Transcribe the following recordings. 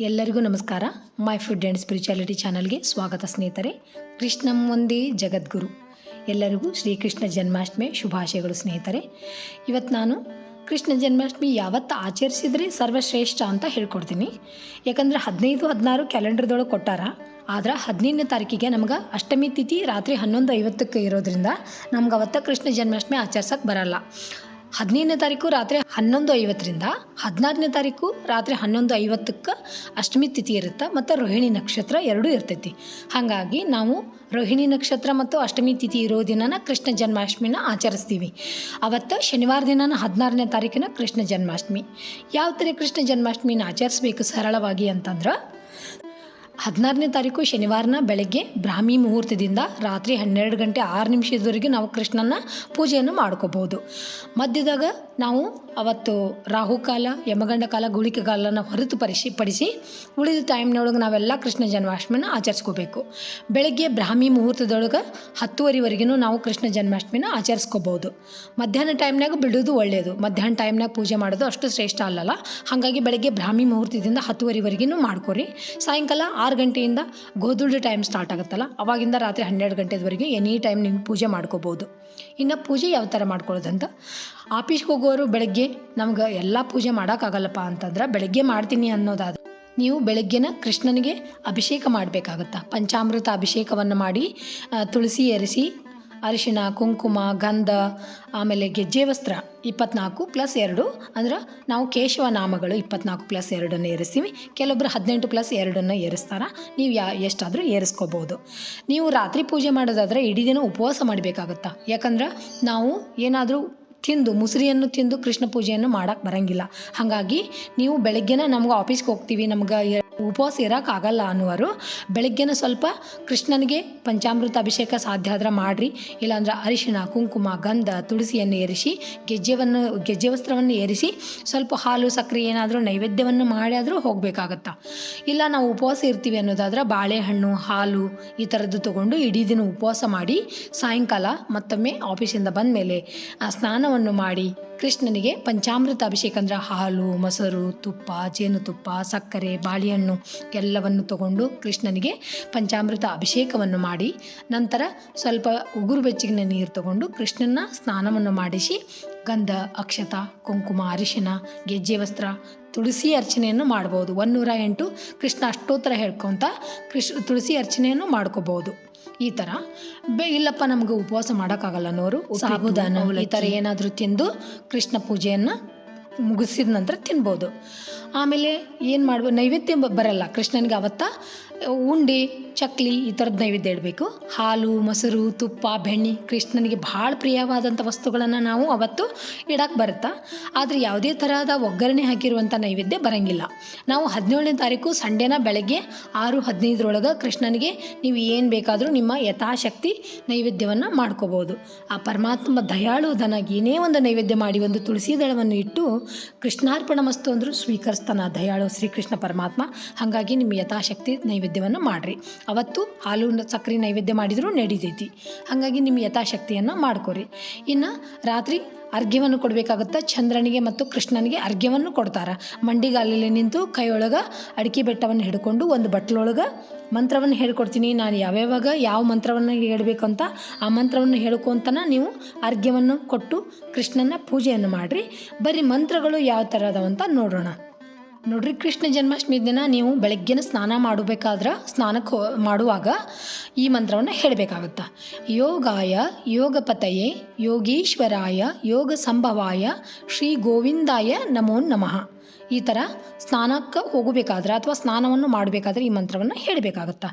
ಎಲ್ಲರಿಗೂ ನಮಸ್ಕಾರ. My food and spirituality ಚಾನಲ್ಗೆ ಸ್ವಾಗತ ಸ್ನೇಹಿತರೆ. ಕೃಷ್ಣಂ ಒಂದೇ ಜಗದ್ಗುರು. ಎಲ್ಲರಿಗೂ ಶ್ರೀಕೃಷ್ಣ ಜನ್ಮಾಷ್ಟಮಿ ಶುಭಾಶಯಗಳು ಸ್ನೇಹಿತರೆ. ಇವತ್ತು ನಾನು ಕೃಷ್ಣ ಜನ್ಮಾಷ್ಟಮಿ ಯಾವತ್ತು ಆಚರಿಸಿದರೆ ಸರ್ವಶ್ರೇಷ್ಠ ಅಂತ ಹೇಳ್ಕೊಡ್ತೀನಿ. ಯಾಕಂದರೆ ಹದಿನೈದು, ಹದಿನಾರು ಕ್ಯಾಲೆಂಡರ್ದೊಳಗೆ ಕೊಟ್ಟಾರ. ಆದ್ರೆ ಹದಿನೈದನೇ ತಾರೀಕಿಗೆ ನಮ್ಗೆ ಅಷ್ಟಮಿ ತಿಥಿ ರಾತ್ರಿ ಹನ್ನೊಂದು ಐವತ್ತಕ್ಕೆ ಇರೋದ್ರಿಂದ ನಮ್ಗೆ ಅವತ್ತು ಕೃಷ್ಣ ಜನ್ಮಾಷ್ಟಮಿ ಆಚರ್ಸಕ್ಕೆ ಬರಲ್ಲ. ಹದಿನೈದನೇ ತಾರೀಕು ರಾತ್ರಿ ಹನ್ನೊಂದು ಐವತ್ತರಿಂದ ಹದಿನಾರನೇ ತಾರೀಕು ರಾತ್ರಿ ಹನ್ನೊಂದು ಐವತ್ತಕ್ಕೆ ಅಷ್ಟಮಿ ತಿಥಿ ಇರುತ್ತೆ ಮತ್ತು ರೋಹಿಣಿ ನಕ್ಷತ್ರ ಎರಡೂ ಇರ್ತೈತಿ. ಹಾಗಾಗಿ ನಾವು ರೋಹಿಣಿ ನಕ್ಷತ್ರ ಮತ್ತು ಅಷ್ಟಮಿ ತಿಥಿ ಇರೋ ದಿನನ ಕೃಷ್ಣ ಜನ್ಮಾಷ್ಟಮಿನ ಆಚರಿಸ್ತೀವಿ. ಅವತ್ತು ಶನಿವಾರ ದಿನನ ಹದಿನಾರನೇ ತಾರೀಕಿನ ಕೃಷ್ಣ ಜನ್ಮಾಷ್ಟಮಿ. ಯಾವ ಥರ ಕೃಷ್ಣ ಜನ್ಮಾಷ್ಟಮಿನ ಆಚರಿಸ್ಬೇಕು ಸರಳವಾಗಿ ಅಂತಂದ್ರೆ ಹದಿನಾರನೇ ತಾರೀಕು ಶನಿವಾರನ ಬೆಳಗ್ಗೆ ಬ್ರಾಹ್ಮಿ ಮುಹೂರ್ತದಿಂದ ರಾತ್ರಿ ಹನ್ನೆರಡು ಗಂಟೆ ಆರು ನಿಮಿಷದವರೆಗೆ ನಾವು ಕೃಷ್ಣನ ಪೂಜೆಯನ್ನು ಮಾಡ್ಕೋಬೋದು. ಮಧ್ಯದಾಗ ನಾವು ಅವತ್ತು ರಾಹುಕಾಲ ಯಮಗಂಡ ಕಾಲ, ಗುಳಿಕೆ ಕಾಲನ ಹೊರತುಪಡಿಸಿ ಪಡಿಸಿ ಉಳಿದ ಟೈಮ್ನೊಳಗೆ ನಾವೆಲ್ಲ ಕೃಷ್ಣ ಜನ್ಮಾಷ್ಟಮಿನ ಆಚರಿಸ್ಕೋಬೇಕು. ಬೆಳಗ್ಗೆ ಬ್ರಾಹ್ಮಿ ಮುಹೂರ್ತದೊಳಗೆ ಹತ್ತುವರೆವರೆಗೂ ನಾವು ಕೃಷ್ಣ ಜನ್ಮಾಷ್ಟಮಿನ ಆಚರಿಸ್ಕೋಬೋದು. ಮಧ್ಯಾಹ್ನ ಟೈಮ್ನಾಗ ಬಿಡೋದು ಒಳ್ಳೆಯದು ಮಧ್ಯಾಹ್ನ ಟೈಮ್ನಾಗ ಪೂಜೆ ಮಾಡೋದು ಅಷ್ಟು ಶ್ರೇಷ್ಠ ಅಲ್ಲಲ್ಲ. ಹಾಗಾಗಿ ಬೆಳಗ್ಗೆ ಬ್ರಾಹ್ಮಿ ಮುಹೂರ್ತದಿಂದ ಹತ್ತುವರೆವರೆಗೂ ಮಾಡ್ಕೊರಿ. ಸಾಯಂಕಾಲ ಆರು ಗಂಟೆಯಿಂದ ಗೋದುಳ್ಳಿ ಟೈಮ್ ಸ್ಟಾರ್ಟ್ ಆಗುತ್ತಲ್ಲ? ಅವಾಗಿಂದ ರಾತ್ರಿ ಹನ್ನೆರಡು ಗಂಟೆದವರೆಗೆ ಎನಿ ಟೈಮ್ ನೀವು ಪೂಜೆ ಮಾಡ್ಕೋಬೋದು. ಇನ್ನು ಪೂಜೆ ಯಾವ ಥರ ಮಾಡ್ಕೊಳ್ಳೋದಂತ? ಆಫೀಸ್ಗೆ ಹೋಗೋರು ಬೆಳಗ್ಗೆ ನಮ್ಗೆ ಎಲ್ಲ ಪೂಜೆ ಮಾಡೋಕ್ಕಾಗಲ್ಲಪ್ಪ ಅಂತಂದ್ರೆ ಬೆಳಗ್ಗೆ ಮಾಡ್ತೀನಿ ಅನ್ನೋದಾದ್ರೆ ನೀವು ಬೆಳಗ್ಗೆನ ಕೃಷ್ಣನಿಗೆ ಅಭಿಷೇಕ ಮಾಡಬೇಕಾಗತ್ತಾ? ಪಂಚಾಮೃತ ಅಭಿಷೇಕವನ್ನು ಮಾಡಿ ತುಳಸಿ ಏರಿಸಿ ಅರಿಶಿಣ, ಕುಂಕುಮ, ಗಂಧ, ಆಮೇಲೆ ಗೆಜ್ಜೆ ವಸ್ತ್ರ ಇಪ್ಪತ್ನಾಲ್ಕು ಪ್ಲಸ್ ಎರಡು ಅಂದ್ರೆ ನಾವು ಕೇಶವ ನಾಮಗಳು ಇಪ್ಪತ್ನಾಲ್ಕು ಪ್ಲಸ್ ಎರಡನ್ನು ಏರಿಸ್ತೀವಿ. ಕೆಲವೊಬ್ಬರು ಹದಿನೆಂಟು ಪ್ಲಸ್ ಎರಡನ್ನು ಏರಿಸ್ತಾರೆ. ನೀವು ಯಾ, ಎಷ್ಟಾದರೂ ಏರಿಸ್ಕೋಬೋದು. ನೀವು ರಾತ್ರಿ ಪೂಜೆ ಮಾಡೋದಾದರೆ ಇಡೀ ದಿನ ಉಪವಾಸ ಮಾಡಬೇಕಾಗತ್ತಾ. ಯಾಕಂದ್ರೆ ನಾವು ಏನಾದರೂ ತಿಂದು, ಮುಸುರಿಯನ್ನು ತಿಂದು ಕೃಷ್ಣ ಪೂಜೆಯನ್ನು ಮಾಡೋಕ್ಕೆ ಬರಂಗಿಲ್ಲ. ಹಾಗಾಗಿ ನೀವು ಬೆಳಗ್ಗೆನ ನಮ್ಗೆ ಆಫೀಸ್ಗೆ ಹೋಗ್ತೀವಿ, ನಮ್ಗೆ ಉಪವಾಸ ಇರೋಕ್ಕಾಗಲ್ಲ ಅನ್ನುವರು, ಬೆಳಗ್ಗೆನ ಸ್ವಲ್ಪ ಕೃಷ್ಣನಿಗೆ ಪಂಚಾಮೃತ ಅಭಿಷೇಕ ಸಾಧ್ಯ ಆದ್ರೆ ಮಾಡಿರಿ. ಇಲ್ಲಾಂದ್ರೆ ಅರಿಶಿಣ, ಕುಂಕುಮ, ಗಂಧ, ತುಳಸಿಯನ್ನು ಏರಿಸಿ, ಗೆಜ್ಜೆವನ್ನು, ಗೆಜ್ಜೆ ವಸ್ತ್ರವನ್ನು ಏರಿಸಿ, ಸ್ವಲ್ಪ ಹಾಲು, ಸಕ್ಕರೆ ಏನಾದರೂ ನೈವೇದ್ಯವನ್ನು ಮಾಡಿಯಾದರೂ ಹೋಗಬೇಕಾಗತ್ತಾ. ಇಲ್ಲ ನಾವು ಉಪವಾಸ ಇರ್ತೀವಿ ಅನ್ನೋದಾದ್ರೆ ಬಾಳೆಹಣ್ಣು, ಹಾಲು ಈ ಥರದ್ದು ತೊಗೊಂಡು ಇಡೀ ದಿನ ಉಪವಾಸ ಮಾಡಿ ಸಾಯಂಕಾಲ ಮತ್ತೊಮ್ಮೆ ಆಫೀಸಿಂದ ಬಂದ ಮೇಲೆ ಸ್ನಾನವನ್ನು ಮಾಡಿ ಕೃಷ್ಣನಿಗೆ ಪಂಚಾಮೃತ ಅಭಿಷೇಕ ಅಂದ್ರೆ ಹಾಲು, ಮೊಸರು, ತುಪ್ಪ, ಜೇನುತುಪ್ಪ, ಸಕ್ಕರೆ, ಬಾಳೆಹಣ್ಣು ಎಲ್ಲವನ್ನು ತಗೊಂಡು ಕೃಷ್ಣನಿಗೆ ಪಂಚಾಮೃತ ಅಭಿಷೇಕವನ್ನು ಮಾಡಿ ನಂತರ ಸ್ವಲ್ಪ ಉಗುರು ಬೆಚ್ಚಗಿನ ನೀರು ತಗೊಂಡು ಕೃಷ್ಣನ ಸ್ನಾನವನ್ನು ಮಾಡಿಸಿ ಗಂಧ, ಅಕ್ಷತ, ಕುಂಕುಮ, ಅರಿಶಿನ, ಗೆಜ್ಜೆ ವಸ್ತ್ರ, ತುಳಸಿ ಅರ್ಚನೆಯನ್ನು ಮಾಡ್ಬೋದು. ಒನ್ನೂರ ಎಂಟು ಕೃಷ್ಣ ಅಷ್ಟೋತ್ತರ ಹೇಳ್ಕೊತ ಕೃಷ್ ತುಳಸಿ ಅರ್ಚನೆಯನ್ನು ಮಾಡ್ಕೋಬೋದು. ಈ ತರ. ಬೆ ಇಲ್ಲಪ್ಪ ನಮ್ಗೆ ಉಪವಾಸ ಮಾಡೋಕ್ಕಾಗಲ್ಲ ಅನ್ನೋರು. ಸಾಬುದಾನ ಈ ಥರ ಏನಾದರೂ ತಿಂದು ಕೃಷ್ಣ ಪೂಜೆಯನ್ನ ಮುಗಿಸಿದ ನಂತರ ತಿನ್ಬೋದು. ಆಮೇಲೆ ಏನು ಮಾಡ್ಬೋದು ನೈವೇದ್ಯ ಬರಲ್ಲ. ಕೃಷ್ಣನಿಗೆ ಅವತ್ತ ಉಂಡೆ, ಚಕ್ಲಿ ಈ ಥರದ ನೈವೇದ್ಯ ಇಡಬೇಕು. ಹಾಲು, ಮೊಸರು, ತುಪ್ಪ, ಬೆಣ್ಣೆ, ಕೃಷ್ಣನಿಗೆ ಭಾಳ ಪ್ರಿಯವಾದಂಥ ವಸ್ತುಗಳನ್ನು ನಾವು ಅವತ್ತು ಇಡಕ್ಕೆ ಬರುತ್ತಾ? ಆದರೆ ಯಾವುದೇ ಥರದ ಒಗ್ಗರಣೆ ಹಾಕಿರುವಂಥ ನೈವೇದ್ಯ ಬರಂಗಿಲ್ಲ. ನಾವು ಹದಿನೇಳನೇ ತಾರೀಕು ಸಂಡೇನ ಬೆಳಗ್ಗೆ ಆರು ಹದಿನೈದರೊಳಗೆ ಕೃಷ್ಣನಿಗೆ ನೀವು ಏನು ಬೇಕಾದರೂ ನಿಮ್ಮ ಯಥಾಶಕ್ತಿ ನೈವೇದ್ಯವನ್ನು ಮಾಡ್ಕೋಬೋದು. ಆ ಪರಮಾತ್ಮ ದಯಾಳುದನಾಗಿ ಏನೇ ಒಂದು ನೈವೇದ್ಯ ಮಾಡಿ ಒಂದು ತುಳಸಿ ದಳವನ್ನು ಇಟ್ಟು ಕೃಷ್ಣಾರ್ಪಣ ಮಸ್ತು ಅಂದರೂ ಸ್ವೀಕರಿಸ್ತಾನ ದಯಾಳು ಶ್ರೀಕೃಷ್ಣ ಪರಮಾತ್ಮ. ಹಾಗಾಗಿ ನಿಮ್ಮ ಯಥಾಶಕ್ತಿ ನೈವೇದ್ಯವನ್ನು ಮಾಡಿರಿ. ಅವತ್ತು ಹಾಲು ಸಕ್ಕರೆ ನೈವೇದ್ಯ ಮಾಡಿದರೂ ನಡೀತೈತಿ. ಹಾಗಾಗಿ ನಿಮ್ಮ ಯಥಾಶಕ್ತಿಯನ್ನು ಮಾಡ್ಕೊರಿ. ಇನ್ನು ರಾತ್ರಿ ಅರ್ಘ್ಯವನ್ನು ಕೊಡಬೇಕಾಗುತ್ತೆ ಚಂದ್ರನಿಗೆ ಮತ್ತು ಕೃಷ್ಣನಿಗೆ ಅರ್ಘ್ಯವನ್ನು ಕೊಡ್ತಾರೆ. ಮಂಡಿಗಾಲಲ್ಲಿ ನಿಂತು ಕೈಯೊಳಗೆ ಅಡಿಕೆ ಬೆಟ್ಟವನ್ನು ಹಿಡ್ಕೊಂಡು ಒಂದು ಬಟ್ಲೊಳಗೆ ಮಂತ್ರವನ್ನು ಹೇಳ್ಕೊಡ್ತೀನಿ. ನಾನು ಯಾವ್ಯಾವಾಗ ಯಾವ ಮಂತ್ರವನ್ನು ಹೇಳಬೇಕು ಅಂತ ಆ ಮಂತ್ರವನ್ನು ಹೇಳ್ಕೊತನ ನೀವು ಅರ್ಘ್ಯವನ್ನು ಕೊಟ್ಟು ಕೃಷ್ಣನ ಪೂಜೆಯನ್ನು ಮಾಡಿರಿ. ಬರೀ ಮಂತ್ರಗಳು ಯಾವ ಥರ ಅದಾವಂತ ನೋಡೋಣ. ನೋಡ್ರಿ, ಕೃಷ್ಣ ಜನ್ಮಾಷ್ಟಮಿ ದಿನ ನೀವು ಬೆಳಗ್ಗೆನ ಸ್ನಾನ ಮಾಡಬೇಕಾದ್ರೆ ಸ್ನಾನಕ್ಕೆ ಮಾಡುವಾಗ ಈ ಮಂತ್ರವನ್ನು ಹೇಳಬೇಕಾಗುತ್ತೆ. ಯೋಗಾಯ ಯೋಗಪತಯೇ ಯೋಗೀಶ್ವರಾಯ ಯೋಗ ಸಂಭವಾಯ ಶ್ರೀ ಗೋವಿಂದಾಯ ನಮೋ ನಮಃ. ಈ ಥರ ಸ್ನಾನಕ್ಕೆ ಹೋಗಬೇಕಾದ್ರೆ ಅಥವಾ ಸ್ನಾನವನ್ನು ಮಾಡಬೇಕಾದ್ರೆ ಈ ಮಂತ್ರವನ್ನು ಹೇಳಬೇಕಾಗತ್ತೆ.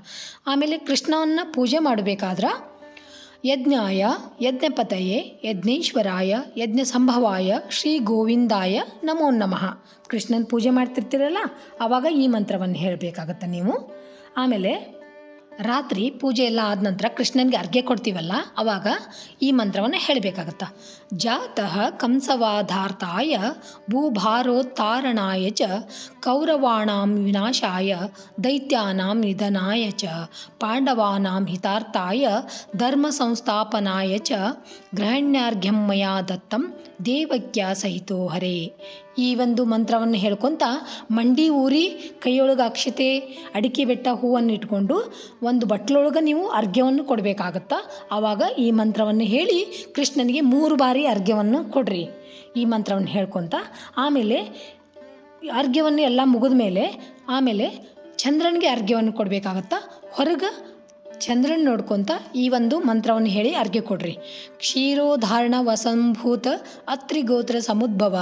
ಆಮೇಲೆ ಕೃಷ್ಣವನ್ನು ಪೂಜೆ ಮಾಡಬೇಕಾದ್ರೆ ಯಜ್ಞಾಯ, ಯಜ್ಞಪತಯೇ, ಯಜ್ಞೇಶ್ವರಾಯ ಯಜ್ಞ ಸಂಭವಾಯ ಶ್ರೀ ಗೋವಿಂದಾಯ ನಮೋ ನಮಃ. ಕೃಷ್ಣನ ಪೂಜೆ ಮಾಡ್ತಿರ್ತೀರಲ್ಲ ಆವಾಗ ಈ ಮಂತ್ರವನ್ನು ಹೇಳಬೇಕಾಗತ್ತೆ ನೀವು. ಆಮೇಲೆ ರಾತ್ರಿ ಪೂಜೆ ಎಲ್ಲ ಆದ ನಂತರ ಕೃಷ್ಣನಿಗೆ ಅರ್ಘ್ಯ ಕೊಡ್ತೀವಲ್ಲ, ಅವಾಗ ಈ ಮಂತ್ರವನ್ನು ಹೇಳಬೇಕಾಗತ್ತ. ಜಾತಃ ಕಂಸವಾಧಾರ್ಥಾಯ ಭೂಭಾರೋತ್ತಾರಣಾಯ ಚ ಕೌರವಾಣಾಂ ವಿನಾಶಾಯ ದೈತ್ಯಾನಾಂ ನಿಧನಾಯ ಚ ಪಾಂಡವಾನಾಂ ಹಿತಾರ್ಥಾಯ ಧರ್ಮ ಸಂಸ್ಥಾಪನಾಯ ಚ ಗ್ರಹಣ್ಯಾರ್ಘ್ಯಂ ಮಯಾ ದತ್ತಂ ದೇವಕ್ಯ ಸಹಿತೋ ಹರೇ. ಈ ಒಂದು ಮಂತ್ರವನ್ನು ಹೇಳ್ಕೊತ ಮಂಡಿ ಊರಿ ಕೈಯೊಳಗೆ ಅಕ್ಷತೆ ಅಡಿಕೆ ಬೆಟ್ಟ ಹೂವನ್ನು ಇಟ್ಕೊಂಡು ಒಂದು ಬಟ್ಲೊಳಗೆ ನೀವು ಅರ್ಘ್ಯವನ್ನು ಕೊಡಬೇಕಾಗತ್ತಾ. ಆವಾಗ ಈ ಮಂತ್ರವನ್ನು ಹೇಳಿ ಕೃಷ್ಣನಿಗೆ ಮೂರು ಬಾರಿ ಅರ್ಘ್ಯವನ್ನು ಕೊಡ್ರಿ. ಈ ಮಂತ್ರವನ್ನು ಹೇಳ್ಕೊತ ಆಮೇಲೆ ಅರ್ಘ್ಯವನ್ನು ಎಲ್ಲ ಮುಗಿದ ಮೇಲೆ ಆಮೇಲೆ ಚಂದ್ರನಿಗೆ ಅರ್ಘ್ಯವನ್ನು ಕೊಡಬೇಕಾಗತ್ತಾ. ಹೊರಗೆ ಚಂದ್ರನ ನೋಡ್ಕೊತ ಈ ಒಂದು ಮಂತ್ರವನ್ನು ಹೇಳಿ ಅರ್ಗೆ ಕೊಡ್ರಿ. ಕ್ಷೀರೋಧಾರಣ ವಸಂಭೂತ ಅತ್ರಿ ಗೋತ್ರ ಸಮುದ್ಭವ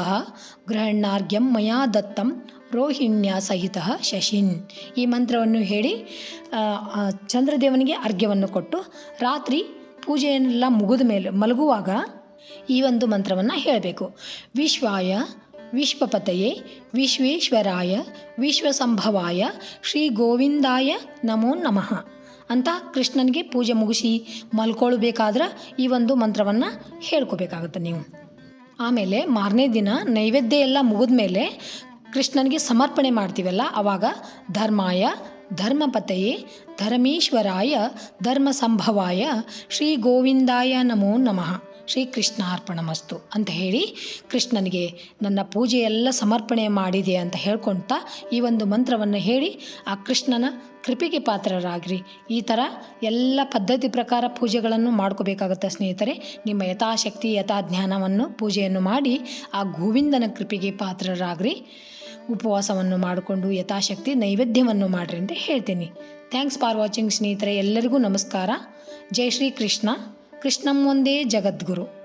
ಗ್ರಹಣಾರ್ಘ್ಯಂ ಮಯಾ ದತ್ತಂ ರೋಹಿಣ್ಯ ಸಹಿತ ಶಶಿನ್. ಈ ಮಂತ್ರವನ್ನು ಹೇಳಿ ಚಂದ್ರದೇವನಿಗೆ ಅರ್ಘ್ಯವನ್ನು ಕೊಟ್ಟು ರಾತ್ರಿ ಪೂಜೆಯನ್ನೆಲ್ಲ ಮುಗಿದ ಮೇಲೆ ಮಲಗುವಾಗ ಈ ಒಂದು ಮಂತ್ರವನ್ನು ಹೇಳಬೇಕು. ವಿಶ್ವಾಯ ವಿಶ್ವಪತಯೇ ವಿಶ್ವೇಶ್ವರಾಯ ವಿಶ್ವಸಂಭವಾಯ ಶ್ರೀ ಗೋವಿಂದಾಯ ನಮೋ ನಮಃ. ಅಂತ ಕೃಷ್ಣನಿಗೆ ಪೂಜೆ ಮುಗಿಸಿ ಮಲ್ಕೊಳ್ಬೇಕಾದ್ರೆ ಈ ಒಂದು ಮಂತ್ರವನ್ನು ಹೇಳ್ಕೊಬೇಕಾಗುತ್ತೆ ನೀವು. ಆಮೇಲೆ ಮಾರನೇ ದಿನ ನೈವೇದ್ಯ ಎಲ್ಲ ಮುಗಿದ ಮೇಲೆ ಕೃಷ್ಣನಿಗೆ ಸಮರ್ಪಣೆ ಮಾಡ್ತೀವಲ್ಲ ಆವಾಗ ಧರ್ಮಾಯ, ಧರ್ಮಪತೆಯೇ, ಧರ್ಮೇಶ್ವರಾಯ ಧರ್ಮ ಸಂಭವಾಯ ಶ್ರೀ ಗೋವಿಂದಾಯ ನಮೋ ನಮಃ. ಶ್ರೀ ಕೃಷ್ಣಾರ್ಪಣಮಸ್ತು ಅಂತ ಹೇಳಿ ಕೃಷ್ಣನಿಗೆ, ನನ್ನ ಪೂಜೆ ಎಲ್ಲ ಸಮರ್ಪಣೆ ಮಾಡಿದೆ ಅಂತ ಹೇಳ್ಕೊಳ್ತಾ ಈ ಒಂದು ಮಂತ್ರವನ್ನು ಹೇಳಿ, ಆ ಕೃಷ್ಣನ ಕೃಪೆಗೆ ಪಾತ್ರರಾಗ್ರಿ. ಈ ಥರ ಎಲ್ಲ ಪದ್ಧತಿ ಪ್ರಕಾರ ಪೂಜೆಗಳನ್ನು ಮಾಡ್ಕೋಬೇಕಾಗುತ್ತೆ ಸ್ನೇಹಿತರೆ. ನಿಮ್ಮ ಯಥಾಶಕ್ತಿ ಯಥಾ ಜ್ಞಾನವನ್ನು ಪೂಜೆಯನ್ನು ಮಾಡಿ ಆ ಗೋವಿಂದನ ಕೃಪೆಗೆ ಪಾತ್ರರಾಗ್ರಿ. ಉಪವಾಸವನ್ನು ಮಾಡಿಕೊಂಡು ಯಥಾಶಕ್ತಿ, ನೈವೇದ್ಯವನ್ನು ಮಾಡಿರಿ ಅಂತ ಹೇಳ್ತೀನಿ. ಥ್ಯಾಂಕ್ಸ್ ಫಾರ್ ವಾಚಿಂಗ್ ಸ್ನೇಹಿತರೆ. ಎಲ್ಲರಿಗೂ ನಮಸ್ಕಾರ. ಜೈ ಶ್ರೀ ಕೃಷ್ಣ ಕೃಷ್ಣಂ ಒಂದೇ ಜಗದ್ಗುರು.